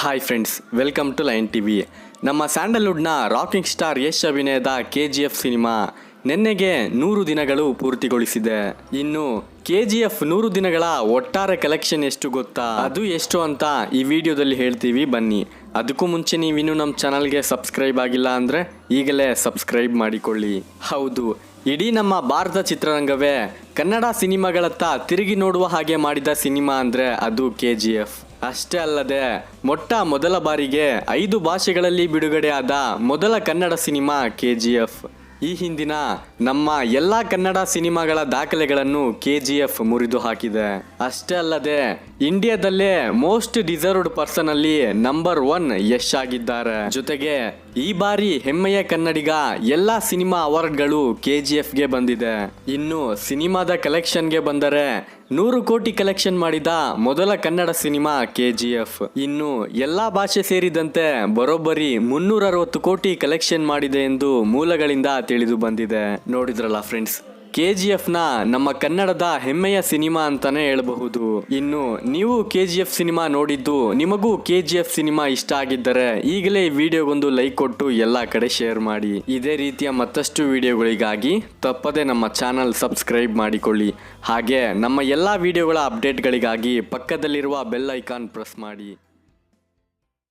Hi friends welcome to line T V ನಮ್ಮ ಸ್ಯಾಂಡಲ್ವುಡ್ನ rocking star Yash ಅಭಿನಯದ ಕೆ ಜಿ ಎಫ್ ಸಿನಿಮಾ ನಿನ್ನೆಗೆ ನೂರು ದಿನಗಳು ಪೂರ್ತಿಗೊಳಿಸಿದೆ. ಇನ್ನು ಕೆ ಜಿ ಎಫ್ ನೂರು ದಿನಗಳ ಒಟ್ಟಾರೆ ಕಲೆಕ್ಷನ್ ಎಷ್ಟು ಗೊತ್ತಾ? ಅದು ಎಷ್ಟು ಅಂತ ಈ ವಿಡಿಯೋದಲ್ಲಿ ಹೇಳ್ತೀವಿ, ಬನ್ನಿ. ಅದಕ್ಕೂ ಮುಂಚೆ ನೀವಿನ್ನೂ ನಮ್ಮ ಚಾನಲ್ಗೆ ಸಬ್ಸ್ಕ್ರೈಬ್ ಆಗಿಲ್ಲ ಅಂದರೆ ಈಗಲೇ ಸಬ್ಸ್ಕ್ರೈಬ್ ಮಾಡಿಕೊಳ್ಳಿ. ಹೌದು, ಇಡೀ ನಮ್ಮ ಭಾರತ ಚಿತ್ರರಂಗವೇ ಕನ್ನಡ ಸಿನಿಮಾಗಳತ್ತ ತಿರುಗಿ ನೋಡುವ ಹಾಗೆ ಮಾಡಿದ ಸಿನಿಮಾ ಅಂದರೆ ಅದು ಕೆ ಜಿ ಎಫ್ ಅಷ್ಟೇ ಅಲ್ಲದೆ ಮೊಟ್ಟ ಮೊದಲ ಬಾರಿಗೆ ಐದು ಭಾಷೆಗಳಲ್ಲಿ ಬಿಡುಗಡೆಯಾದ ಮೊದಲ Kannada cinema K G F ಈ ಹಿಂದಿನ ನಮ್ಮ ಎಲ್ಲ ಕನ್ನಡ ಸಿನಿಮಾಗಳ ದಾಖಲೆಗಳನ್ನು ಕೆ ಜಿ ಎಫ್ ಮುರಿದು ಹಾಕಿದೆ. ಅಷ್ಟೇ ಅಲ್ಲದೆ ಇಂಡಿಯಾದಲ್ಲೇ ಮೋಸ್ಟ್ ಡಿಸರ್ವ್ಡ್ ಪರ್ಸನ್ ಅಲ್ಲಿ ನಂಬರ್ ಒನ್ ಯಶ್ ಆಗಿದ್ದಾರೆ. ಜೊತೆಗೆ ಈ ಬಾರಿ ಹೆಮ್ಮೆಯ ಕನ್ನಡಿಗ ಎಲ್ಲ ಸಿನಿಮಾ ಅವಾರ್ಡ್ಗಳು ಕೆ ಜಿ ಎಫ್ಗೆ ಬಂದಿದೆ. ಇನ್ನು ಸಿನಿಮಾದ ಕಲೆಕ್ಷನ್ಗೆ ಬಂದರೆ ನೂರು ಕೋಟಿ ಕಲೆಕ್ಷನ್ ಮಾಡಿದ ಮೊದಲ Kannada cinema K G F ಇನ್ನು ಎಲ್ಲಾ ಭಾಷೆ ಸೇರಿದಂತೆ ಬರೋಬ್ಬರಿ ಮುನ್ನೂರ ಅರವತ್ತು ಕೋಟಿ ಕಲೆಕ್ಷನ್ ಮಾಡಿದೆ ಎಂದು ಮೂಲಗಳಿಂದ ತಿಳಿದು ಬಂದಿದೆ. ನೋಡಿದ್ರಲ್ಲ ಫ್ರೆಂಡ್ಸ್? ಕೆ ಜಿ ಎಫ್ನ ನಮ್ಮ ಕನ್ನಡದ ಹೆಮ್ಮೆಯ ಸಿನಿಮಾ ಅಂತಾನೆ ಹೇಳಬಹುದು. ಇನ್ನು ನೀವು ಕೆ ಜಿ ಎಫ್ ಸಿನಿಮಾ ನೋಡಿದ್ದು ನಿಮಗೂ ಕೆ ಜಿ ಎಫ್ ಸಿನಿಮಾ ಇಷ್ಟ ಆಗಿದ್ದರೆ ಈಗಲೇ ಈ ವಿಡಿಯೋಗೊಂದು ಲೈಕ್ ಕೊಟ್ಟು ಎಲ್ಲ ಕಡೆ ಶೇರ್ ಮಾಡಿ. ಇದೇ ರೀತಿಯ ಮತ್ತಷ್ಟು ವಿಡಿಯೋಗಳಿಗಾಗಿ ತಪ್ಪದೆ ನಮ್ಮ ಚಾನಲ್ ಸಬ್ಸ್ಕ್ರೈಬ್ ಮಾಡಿಕೊಳ್ಳಿ. ಹಾಗೆ ನಮ್ಮ ಎಲ್ಲ ವಿಡಿಯೋಗಳ ಅಪ್ಡೇಟ್ಗಳಿಗಾಗಿ ಪಕ್ಕದಲ್ಲಿರುವ ಬೆಲ್ ಐಕಾನ್ ಪ್ರೆಸ್ ಮಾಡಿ.